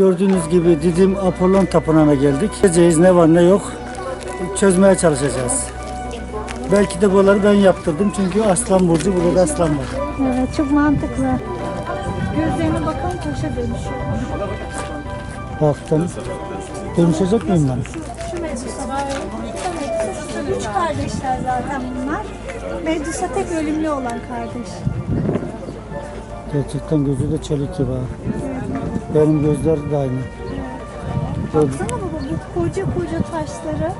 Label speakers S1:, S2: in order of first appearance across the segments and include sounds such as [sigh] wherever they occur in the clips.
S1: Gördüğünüz gibi Didim Apollon Tapınağı'na geldik. Gideceğiz ne var ne yok çözmeye çalışacağız. Belki de buraları ben yaptırdım çünkü aslan burcu burada da aslan var.
S2: Evet çok mantıklı. Gözlerine bakalım taşa dönüşüyor.
S1: Baktım. Dönüşecek miyim ben?
S2: Şu Medusa var. Şu Üç kardeşler zaten bunlar. Medusa tek ölümlü olan kardeş.
S1: Gerçekten gözü de çelik gibi ha. Benim gözler de aynı.
S2: Baksana baba bu koca koca taşları.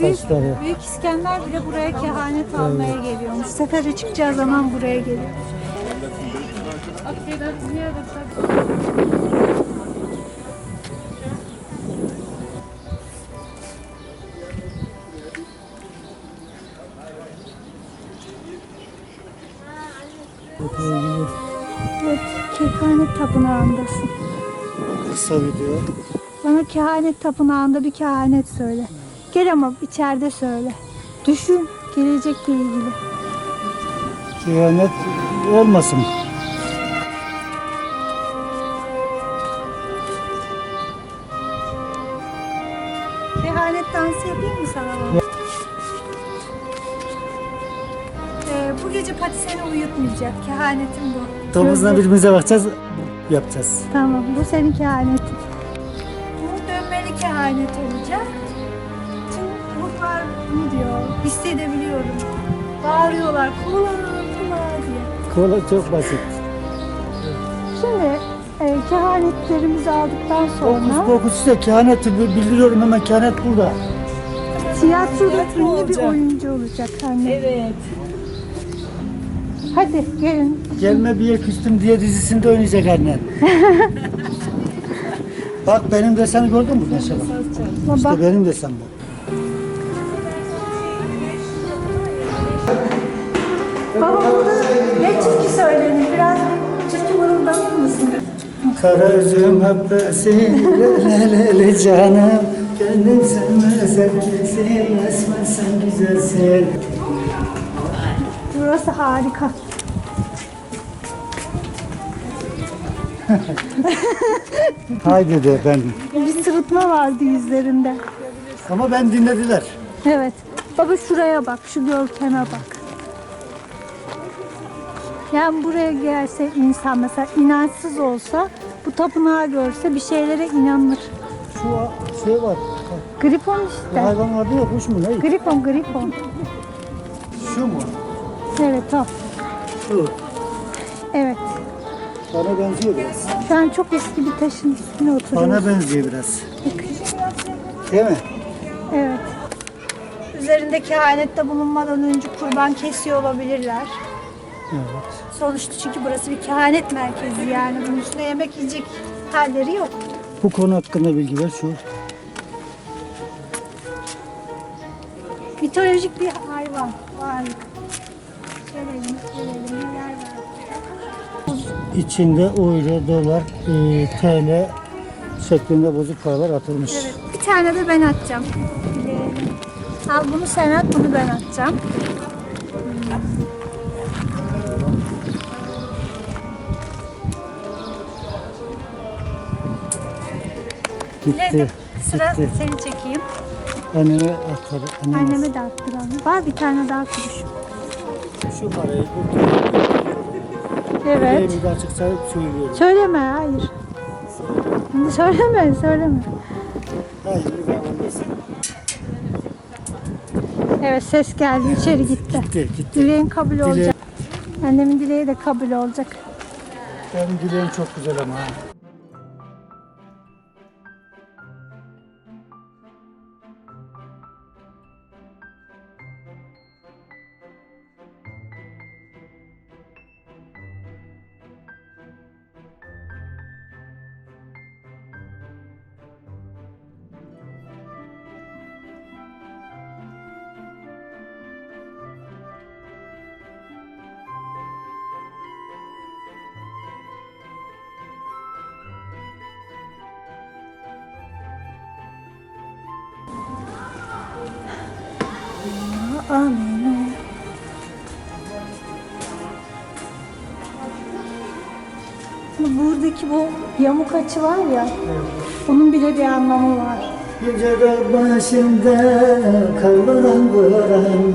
S2: Büyük,
S1: saçları.
S2: Büyük İskender bile buraya kehanet almaya geliyormuş. Sefere çıkacağı zaman buraya geliyor. Evet, kehanet tapınağındasın.
S1: Kısa video.
S2: Bana kehanet tapınağında bir kehanet söyle. Gel ama içeride söyle. Düşün gelecekle ilgili.
S1: Kehanet olmasın.
S2: Kehanet dansı yapayım mı sana bu gece Pati seni uyutmayacak. Kehanetim bu.
S1: Domuzla birbirimize bakacağız, yapacağız.
S2: Tamam bu senin kehanetin. Bu dönmeli kehanet olacak. Tüm ruhlar bunu diyor. Hissedebiliyorum. Bağırıyorlar kola kola diye.
S1: Kola çok basit.
S2: Şimdi e, kehanetlerimizi aldıktan sonra
S1: Fokus fokus işte kehaneti bi- bildiriyorum hemen kehanet burada.
S2: tiyatroda ünlü bir oyuncu olacak anne.
S3: Evet.
S2: Hadi gelin.
S1: Gelme bir yer küstüm diye dizisinde oynayacak annen. [laughs] Bak benim deseni gördün mü mesela?
S2: Baba
S1: İşte benim desem bu.
S2: Baba burada ne türkü söylenir? Biraz türkü mırıldanır mısın?
S1: Kara üzüm habbesi le le le canım Gönlüm sevmez herkesin Esmer sen güzelsin
S2: Burası harika. [laughs]
S1: Haydi de ben
S2: Bir sırıtma vardı yüzlerinde.
S1: Ama ben dinlediler
S2: Evet. Baba şuraya bak, şu görkeme bak. Yani buraya gelse insan mesela inançsız olsa bu tapınağı görse bir şeylere inanır.
S1: Şu şey var
S2: Gripon işte.
S1: hayvan vardı ya kuş mu ne?
S2: Gripon, gripon.
S1: Şu mu?
S2: Evet o.
S1: Şu
S2: Evet.
S1: Bana benziyor biraz
S2: Şu an çok eski bir taşın üstüne oturuyoruz.
S1: Bana benziyor biraz Değil mi?
S2: Evet. Üzerinde kehanette bulunmadan önce kurban kesiyor olabilirler.
S1: Evet
S2: Sonuçta çünkü burası bir kehanet merkezi yani. Bunun üstüne yemek yiyecek halleri yok.
S1: Bu konu hakkında bilgi ver şu
S2: Mitolojik bir hayvan, varlık. Neler var.
S1: İçinde euro, dolar, e, TL şeklinde bozuk paralar atılmış.
S2: Evet, bir tane de ben atacağım. Al bunu sen at, bunu ben atacağım.
S1: Gitti.
S2: Sıra
S1: Gitti.
S2: seni çekeyim.
S1: Anneme atarım. Anneme
S2: de attıralım. Var bir tane daha kuruş.
S1: Şu parayı kurtarıp
S2: Evet.
S1: bir açıkça söylüyorum.
S2: Söyleme, hayır. Söyleme, söyleme.
S1: Hayır bir daha olmasın.
S2: Evet ses geldi, içeri gitti.
S1: Gitti gitti.
S2: Dileğin kabul olacak. Annemin dileği de kabul olacak.
S1: Benim dileğim çok güzel ama.
S2: Amin. buradaki bu yamuk açı var ya, onun bile bir anlamı var.
S1: Yüce başında kavrulan vuran